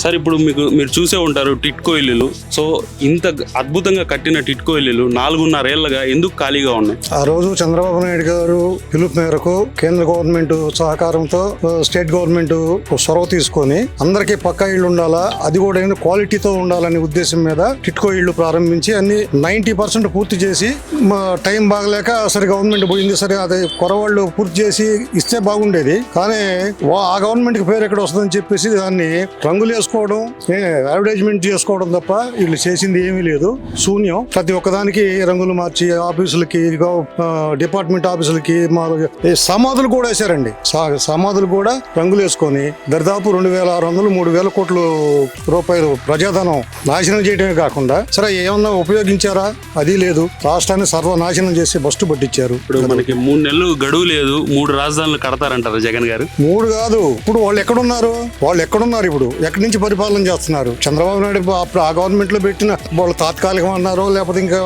Sir ఇప్పుడు మీకు మీరు చూసే ఉంటారు టిట్కో ఇల్లులు. సో ఇంత అద్భుతంగా కట్టిన టిట్కో ఇల్లులు నాలుగున్నరేళ్ళుగా ఎందుకు ఖాళీగా ఉన్నాయి? ఆ రోజు చంద్రబాబు నాయుడు గారు పిలుపు మేరకు కేంద్ర గవర్నమెంట్ సహకారంతో స్టేట్ గవర్నమెంట్ చొరవ తీసుకొని అందరికీ పక్కా ఇళ్ళు ఉండాలా అది కూడా క్వాలిటీతో ఉండాలనే ఉద్దేశం మీద టిట్కో ఇళ్ళు ప్రారంభించి అన్ని నైన్టీ పర్సెంట్ పూర్తి చేసి టైం బాగలేక సరే గవర్నమెంట్ పోయింది సరే అది కొరవాళ్ళు పూర్తి చేసి ఇస్తే బాగుండేది. కానీ వా- ఆ గవర్నమెంట్ పేరు ఎక్కడ వస్తుందని చెప్పేసి దాన్ని రంగులు వేసుకోవడం అడ్వర్టైజ్మెంట్ చేసుకోవడం తప్ప వీళ్ళు చేసింది ఏమీ లేదు. శూన్యం. ప్రతి ఒక్కదానికి రంగులు మార్చి ఆఫీసులకి డిపార్ట్మెంట్ ఆఫీసులకి మా సమాధులు కూడా వేశారండి. సా- సమాధులు కూడా రంగులు వేసుకొని దరిదాపు రెండు వేల ఆరు వందలు మూడు వేల కోట్లు రూపాయలు ప్రజాధనం నాశనం చేయడమే కాకుండా సరే ఏమన్నా ఉపయోగించారా? అది లేదు. రాష్ట్రాన్ని సర్వనాశనం చేసి బస్టు పట్టించారు. ఇప్పుడు మనకి మూడు నెలలు గడువు లేదు మూడు రాజధానులు కడతారంటారు జగన్ గారు? మూడు కాదు. ఇప్పుడు వాళ్ళు ఎక్కడున్నారు? వాళ్ళు ఎక్కడున్నారు ఇప్పుడు? ఎక్కడి నుంచి పరిపాలన చేస్తున్నారు. చంద్రబాబు నాయుడు అప్పుడు ఆ గవర్నమెంట్లో పెట్టిన వాళ్ళు తాత్కాలికం అన్నారో లేకపోతే ఇంకా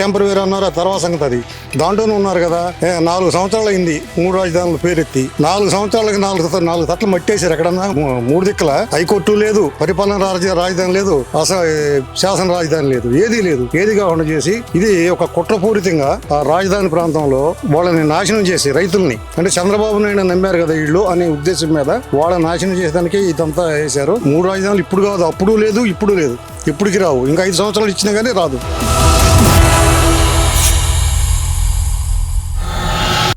టెంపరీ అన్నారో తర్వాత సంగతి అది. దాంట్లోనే ఉన్నారు కదా. నాలుగు సంవత్సరాలు అయింది మూడు రాజధానులు పేరెత్తి. నాలుగు సంవత్సరాలకి నాలుగు నాలుగు తట్లు మట్టేశారు ఎక్కడన్నా? మూడు దిక్కుల. హైకోర్టు లేదు పరిపాలన రాజ రాజధాని లేదు అసలు శాసన రాజధాని లేదు ఏది లేదు. ఏది కాకుండా చేసి ఇది ఒక కుట్రపూరితంగా ఆ రాజధాని ప్రాంతంలో వాళ్ళని నాశనం చేసి రైతుల్ని. అంటే చంద్రబాబు నాయుడు నమ్మారు కదా వీళ్ళు అనే ఉద్దేశం మీద వాళ్ళని నాశనం చేసేదానికి ఇదంతా వేశారు. మూడు రాజధానులు ఇప్పుడు కాదు అప్పుడు లేదు ఇప్పుడు లేదు. ఇప్పటికి రావు. ఇంకా ఐదు సంవత్సరాలు ఇచ్చినా కానీ రాదు.